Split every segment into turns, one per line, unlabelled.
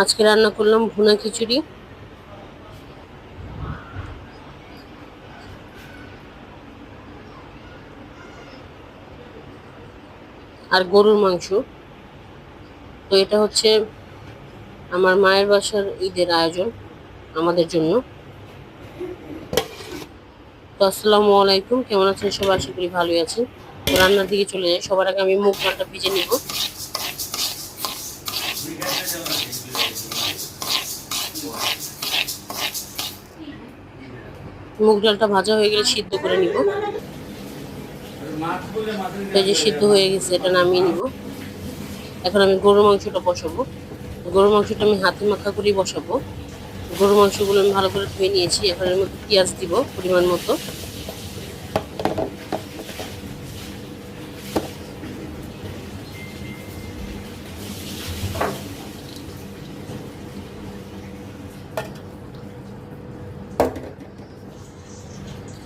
আজকে রান্না করলাম ভুনা খিচুড়ি। আর গরুর মাংস। তো এটা হচ্ছে আমার মায়ের বাসার ঈদের আয়োজন আমাদের জন্য। তো আসসালামু আলাইকুম, কেমন আছেন সবাই? আশা করি ভালোই আছেন। রান্নার দিকে চলে যাই। সবার আগে আমি মুখ ডালটা ভিজে নিব। মুগ ডালটা ভাজা হয়ে গেলে সিদ্ধ করে নিব। এই যে সিদ্ধ হয়ে গেছে, এটা নামিয়ে নিব। এখন আমি গরুর মাংসটা বসাবো। গরুর মাংসটা আমি হাতে মাখা করেই বসাবো। গরুর মাংসগুলো আমি ভালো করে ধুয়ে নিয়েছি। এখন এর মধ্যে পেঁয়াজ দিব পরিমাণ মতো।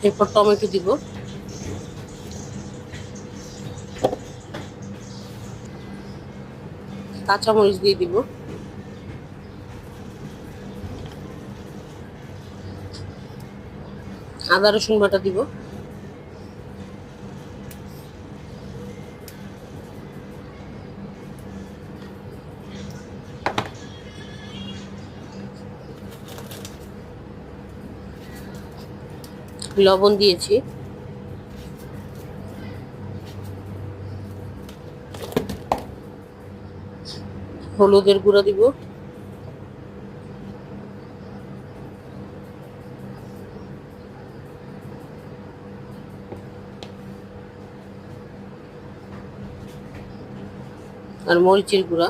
এরপর টমেটো দিব। কাঁচামরিচ দিয়ে দিব। আদা রসুন বাটা দিব। লবণ দিয়েছি। হলুদের গুঁড়া দিব। আর মরিচের গুঁড়া।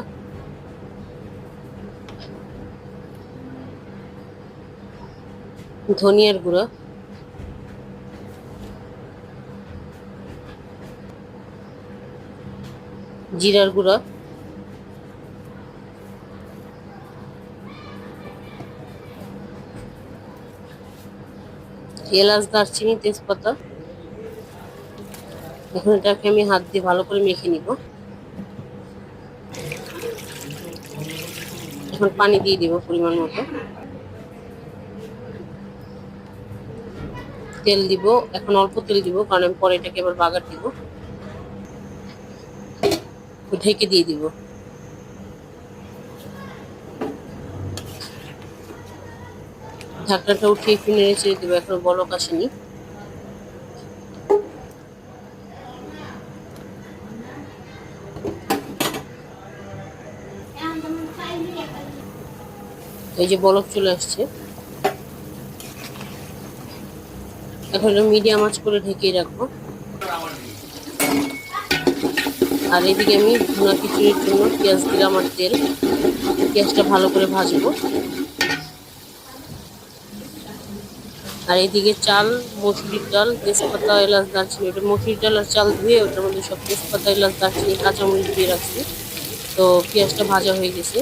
ধনিয়ার গুঁড়া। জিরার গুঁড়া। এলাচ, দারচিনি, তেজপাতা। এখন এটাকে আমি হাত দিয়ে ভালো করে মেখে নিব। এখন পানি দিয়ে দিব পরিমাণ মতো। তেল দিব, এখন অল্প তেল দিব, কারণ আমি পরে এটাকে এবার বাগার দিব। ঢেকে দিয়ে দিব। ঢাকনাটা উঠিয়ে একটু নেড়ে দেবো, এখনও বলক আসেনি। এই যে বলক চলে আসছে। এখন মিডিয়াম আঁচ করে ঢেকে রাখব। আর এদিকে আমি ভুনা খিচুড়ির জন্য পেঁয়াজ, দিলাম আর তেল। পেঁয়াজটা ভালো করে ভাজবো। আর এদিকে চাল, মসুরির ডাল, তেজপাতা, এলাচ, দারচিনি। ওটা মসুরির ডাল আর চাল ধুয়ে ওটার মধ্যে সব তেজপাতা, এলাচ, দারচিনি, কাঁচামরিচ দিয়ে রাখছি। তো পেঁয়াজটা ভাজা হয়ে গেছে।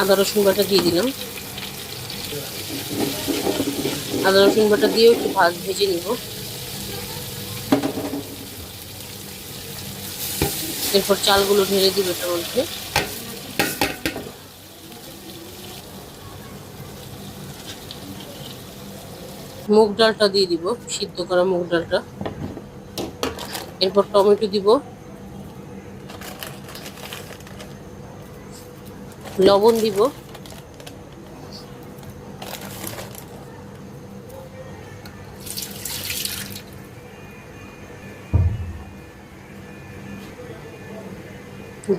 আদা, রসুন বাটা দিয়ে দিলাম। আদা, রসুন বাটা দিয়েও একটু ভাজ ভেজে নিব। এরপর চালগুলো ঢেলে দিব এটার মধ্যে। মুগ ডালটা দিয়ে দিব, সিদ্ধ করা মুগ ডালটা। এরপর টমেটো দিব। লবণ দিব।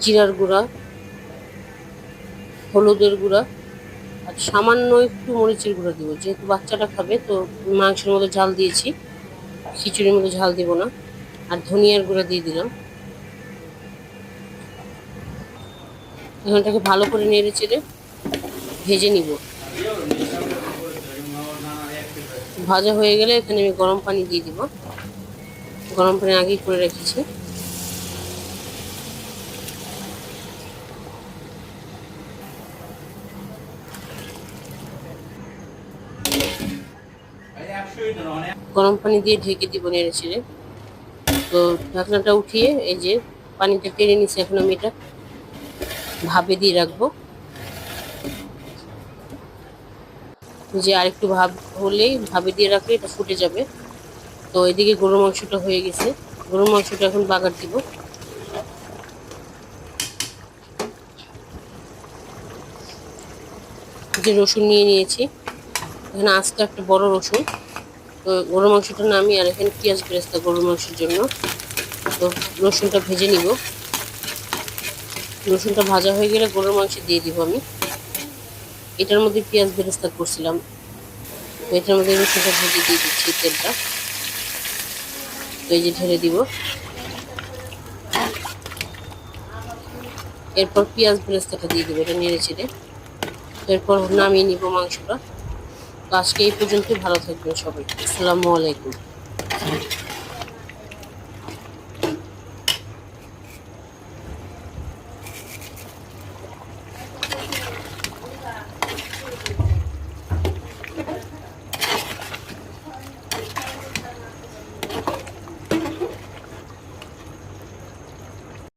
জিরার গুঁড়া, হলুদের গুঁড়া, আর সামান্য একটু মরিচের গুঁড়ো দিব। যেহেতু বাচ্চাটা খাবে, তো মাংসের মধ্যে ঝাল দিয়েছি, খিচুড়ির মধ্যে ঝাল দিব না। আর ধনিয়ার গুঁড়া দিয়ে দিলাম। এখানটাকে ভালো করে নেড়ে চেড়ে ভেজে নিব। ভাজা হয়ে গেলে এখানে আমি গরম পানি দিয়ে দিব। গরম পানি আগেই করে রেখেছি। গরম পানি দিয়ে ঢেকে দিব নেড়ে ছেড়ে তো ঢাকনাটা উঠিয়ে এই যে পানিটা টেনে নিছি এখন আমি এটা ভাবে দিয়ে রাখব। যে আরেকটু ভাব হলেই ভাবে দিয়ে রাখলে এটা ফুটে যাবে। তো এদিকে গরু মাংসটা হয়ে গেছে। গরু মাংসটা এখন বাগার দিব। যে রসুন নিয়ে নিয়েছি, এখানে আজকে একটা বড় রসুন। তো গরুর মাংসটা নামি আর এখানে পেঁয়াজ বেরেস্তা গরুর মাংসের জন্য। তো রসুনটা ভেজে নিব। রসুনটা ভাজা হয়ে গেলে গরুর মাংস দিয়ে দিব আমি। এটার মধ্যে পেঁয়াজ বেরেস্তা করছিলাম। তো এটার মধ্যে রসুনটা ভেজে দিয়ে দিচ্ছি তেলটা। তো এই যে ঢেলে দিব। এরপর পেঁয়াজ বেরেস্তাটা দিয়ে দিব এটা নেড়ে চেড়ে। এরপর নামিয়ে নিব মাংসটা। আজকে এই পর্যন্ত ভালো থাকবেন সবাই। আসসালামু আলাইকুম।